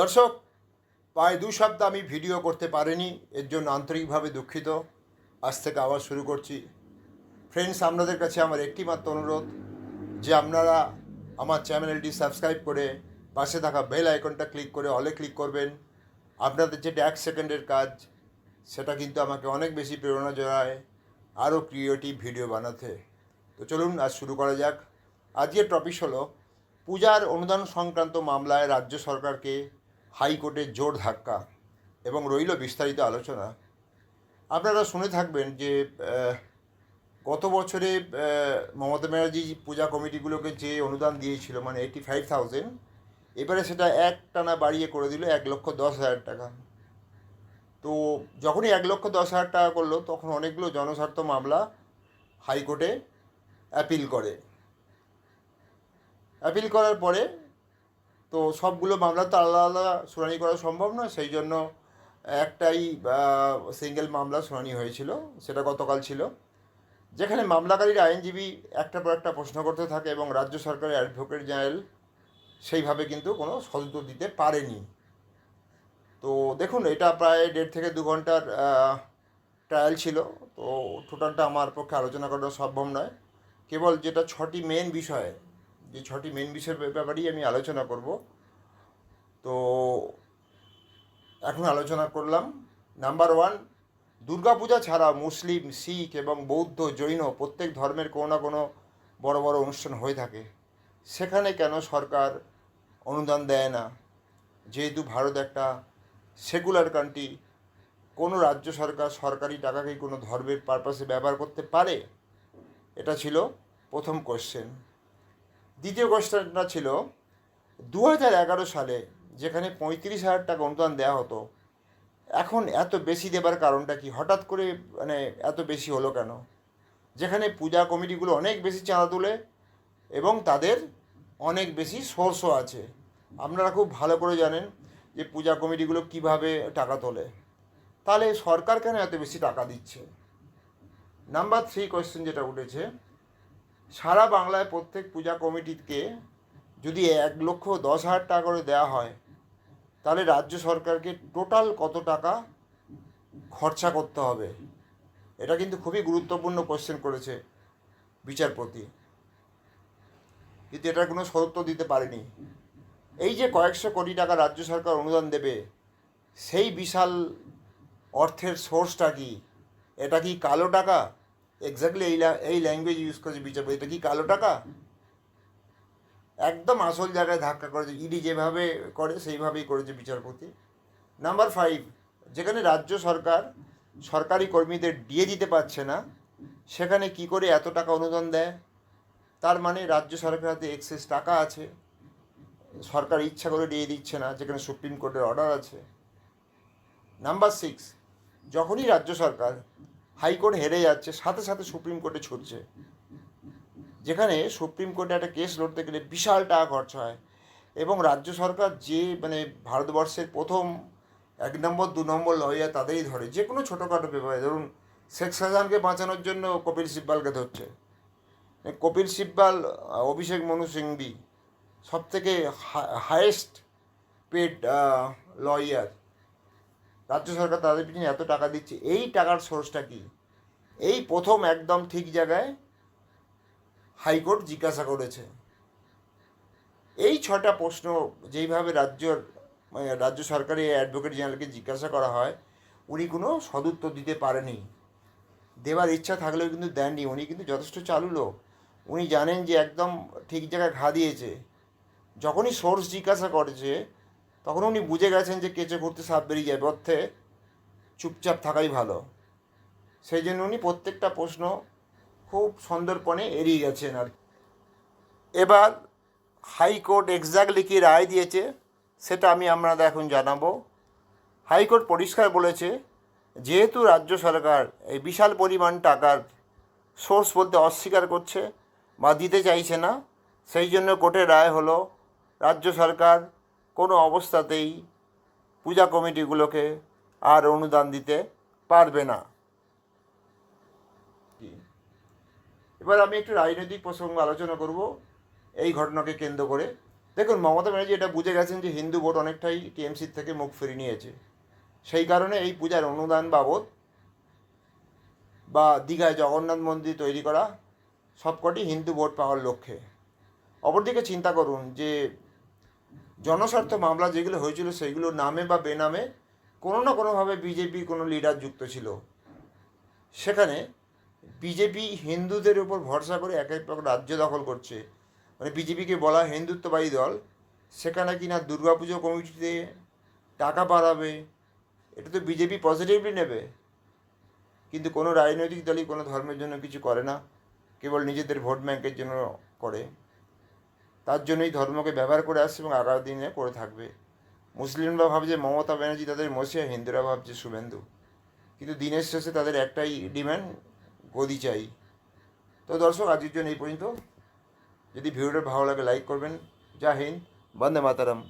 দর্শক প্রায় দু সপ্তাহ আমি ভিডিও করতে পারিনি, এর জন্য আন্তরিকভাবে দুঃখিত। আজ থেকে আবার শুরু করছি। ফ্রেন্ডস আপনাদের কাছে আমার একটি মাত্র অনুরোধ, যে আপনারা আমার চ্যানেলটি সাবস্ক্রাইব করে পাশে থাকা বেল আইকনটা ক্লিক করে অলে ক্লিক করবেন। আপনাদের যেটা এক সেকেন্ডের কাজ, সেটা কিন্তু আমাকে অনেক বেশি প্রেরণা জোগায় আরও ক্রিয়েটিভ ভিডিও বানাতে। তো চলুন, আজ শুরু করা যাক। আজকের টপিক হলো, পূজার অনুদান সংক্রান্ত মামলায় রাজ্য সরকারকে হাইকোর্টে জোর ধাক্কা এবং রইল বিস্তারিত আলোচনা। আপনারা শুনে থাকবেন যে গত বছরে মমতা ব্যানার্জি পূজা কমিটিগুলোকে যে অনুদান দিয়েছিল মানে এইটি ফাইভ থাউজেন্ড এবারে সেটা এক টানা বাড়িয়ে করে দিল এক লক্ষ দশ হাজার টাকা। তো যখনই এক লক্ষ দশ হাজার টাকা করল, তখন অনেকগুলো জনস্বার্থ মামলা হাইকোর্টে অ্যাপিল করে। অ্যাপিল করার পরে তো সবগুলো মামলা তো আলাদা আলাদা শুনানি করা সম্ভব নয়, সেই জন্য একটাই সিঙ্গেল মামলা শুনানি হয়েছিল, সেটা গতকাল ছিল। যেখানে মামলাকারীর আইনজীবী একটা পর একটা প্রশ্ন করতে থাকে এবং রাজ্য সরকারের অ্যাডভোকেট জেনারেল সেইভাবে কিন্তু কোনো সদুত্তর দিতে পারেনি। তো দেখুন, এটা প্রায় দেড় থেকে দু ঘণ্টার ট্রায়াল ছিল, তো টোটালটা আমার পক্ষে আলোচনা করা সম্ভব নয়। কেবল যেটা ছটি মেন বিষয় যে ছটি মেন বিষয়ের ব্যাপারেই আমি আলোচনা করব। তো এখন আলোচনা করলাম। নাম্বার ওয়ান দুর্গাপূজা ছাড়া মুসলিম, শিখ এবং বৌদ্ধ, জৈন প্রত্যেক ধর্মের কোনো না কোনো বড় বড় অনুষ্ঠান হয়ে থাকে। সেখানে কেন সরকার অনুদান দেয় না? যেহেতু ভারত একটা সেকুলার কান্ট্রি কোনো রাজ্য সরকার সরকারি টাকাকে কোনো ধর্মের পারপাসে ব্যবহার করতে পারে? এটা ছিল প্রথম কোশ্চেন দ্বিতীয় কোশ্চেনটা ছিল দু হাজার এগারো সালে যেখানে পঁয়ত্রিশ হাজার টাকা অনুদান দেওয়া হতো, এখন এত বেশি দেবার কারণটা কি? হঠাৎ করে মানে এত বেশি হলো কেন? যেখানে পূজা কমিটিগুলো অনেক বেশি চাঁদা তোলে এবং তাদের অনেক বেশি সোর্সও আছে। আপনারা খুব ভালো করে জানেন যে পূজা কমিটিগুলো কীভাবে টাকা তোলে। তাহলে সরকার কেন এত বেশি টাকা দিচ্ছে? নাম্বার থ্রি কোয়েশ্চেন যেটা উঠেছে সারা বাংলায় প্রত্যেক পূজা কমিটিকে যদি এক লক্ষ দশ হাজার টাকা করে দেওয়া হয়, তাহলে রাজ্য সরকারকে টোটাল কত টাকা খরচা করতে হবে? এটা কিন্তু খুবই গুরুত্বপূর্ণ কোশ্চেন করেছে বিচারপতি। কিন্তু এটার কোনো সত্য দিতে পারেনি। এই যে কয়েকশো কোটি টাকা রাজ্য সরকার অনুদান দেবে, সেই বিশাল অর্থের সোর্সটা কি? এটা কি কালো টাকা? এক্স্যাক্টলি এই এই ল্যাঙ্গুয়েজ ইউজ করেছে বিচারপতি এটা কি কালো টাকা? একদম আসল জায়গায় ধাক্কা করেছে। ইডি যেভাবে করে, সেইভাবেই করেছে বিচারপতি। নাম্বার ফাইভ যেখানে রাজ্য সরকার সরকারি কর্মীদের দিয়ে দিতে পারছে না, সেখানে কি করে এত টাকা অনুদান দেয়? তার মানে রাজ্য সরকারের হাতে এক্সেস টাকা আছে। সরকার ইচ্ছা করে দিয়ে দিচ্ছে না, যেখানে সুপ্রিম কোর্টের অর্ডার আছে। নাম্বার সিক্স যখনই রাজ্য সরকার হাইকোর্ট হেরে যাচ্ছে, সাথে সাথে সুপ্রিম কোর্টে ছুটছে। যেখানে সুপ্রিম কোর্টে একটা কেস লড়তে গেলে বিশাল টাকা খরচা হয় এবং রাজ্য সরকার যে মানে ভারতবর্ষের প্রথম এক নম্বর, দু নম্বর লয়ার তাদেরই ধরে। যে কোনো ছোটোখাটো ব্যাপারে, ধরুন, শেখ শাহজাহানকে বাঁচানোর জন্য কপিল সিব্বালকে ধরছে। কপিল সিব্বাল, অভিষেক মনু সিংভি সব থেকে হায়েস্ট পেড লয়ার রাজ্য সরকার তাদের পিছনে এত টাকা দিচ্ছে, এই টাকার সোর্সটা কি? এই প্রথম একদম ঠিক জায়গায় হাইকোর্ট জিজ্ঞাসা করেছে। এই ছটা প্রশ্ন যেইভাবে রাজ্যর মানে রাজ্য সরকারি অ্যাডভোকেট জেনারেলকে জিজ্ঞাসা করা হয়, উনি কোনো সদুত্তর দিতে পারেনি। দেবার ইচ্ছা থাকলেও কিন্তু দেননি, উনি কিন্তু যথেষ্ট চালু লোক। উনি জানেন যে একদম ঠিক জায়গায় ঘা দিয়েছে। যখনই সোর্স জিজ্ঞাসা করেছে তখন উনি বুঝে গেছেন যে কেঁচে করতে সাপ বেরিয়ে যায় অর্থে চুপচাপ থাকাই ভালো সেই জন্য উনি প্রত্যেকটা প্রশ্ন খুব সন্দর্পণে এড়িয়ে গেছেন আর। এবার হাইকোর্ট এক্স্যাক্টলি কী রায় দিয়েছে সেটা আমি আপনাদের এখন জানাব হাইকোর্ট পরিষ্কার বলেছে, যেহেতু রাজ্য সরকার এই বিশাল পরিমাণ টাকার সোর্স বলতে অস্বীকার করছে বা দিতে চাইছে না, সেই জন্য কোর্টের রায় হলো, রাজ্য সরকার কোনো অবস্থাতেই পূজা কমিটিগুলোকে আর অনুদান দিতে পারবে না। এবার আমি একটু রাজনৈতিক প্রসঙ্গ আলোচনা করব। এই ঘটনাকে কেন্দ্র করে। দেখুন মমতা ব্যানার্জি এটা বুঝে গেছেন যে হিন্দু ভোট অনেকটাই টিএমসির থেকে মুখ ফিরিয়ে নিয়েছে। সেই কারণে এই পূজার অনুদান বাবদ বা দীঘায় জগন্নাথ মন্দির তৈরি করা সবকটি হিন্দু ভোট পাওয়ার লক্ষ্যে। অপরদিকে চিন্তা করুন যে জনস্বার্থ মামলা যেগুলো হয়েছিল সেগুলোর নামে বা বেনামে কোনো না কোনোভাবে বিজেপি কোনো লিডার যুক্ত ছিল। সেখানে বিজেপি হিন্দুদের উপর ভরসা করে এক এক রাজ্য দখল করছে। মানে বিজেপিকে বলা হিন্দুত্ববাদী দল, সেখানে কি কিনা দুর্গাপুজো কমিটিতে টাকা বাড়াবে, এটা তো বিজেপি পজিটিভলি নেবে। কিন্তু কোনো রাজনৈতিক দলই কোনো ধর্মের জন্য কিছু করে না, কেবল নিজেদের ভোট ব্যাংকের জন্য করে। তার জন্যই ধর্মকে ব্যবহার করে আসছে এবং আগামী দিনে করে থাকবে। মুসলিমরা ভাবছে মমতা ব্যানার্জি তাদের মসিয়া হিন্দুরা ভাবছে শুভেন্দু। কিন্তু দিনের শেষে তাদের একটাই ডিম্যান্ড গদি চাই। তো দর্শক, আজকের জন্য এই পর্যন্ত। যদি ভিডিওটা ভালো লাগে, লাইক করবেন। জয় হিন্দ, বন্দে মাতারাম।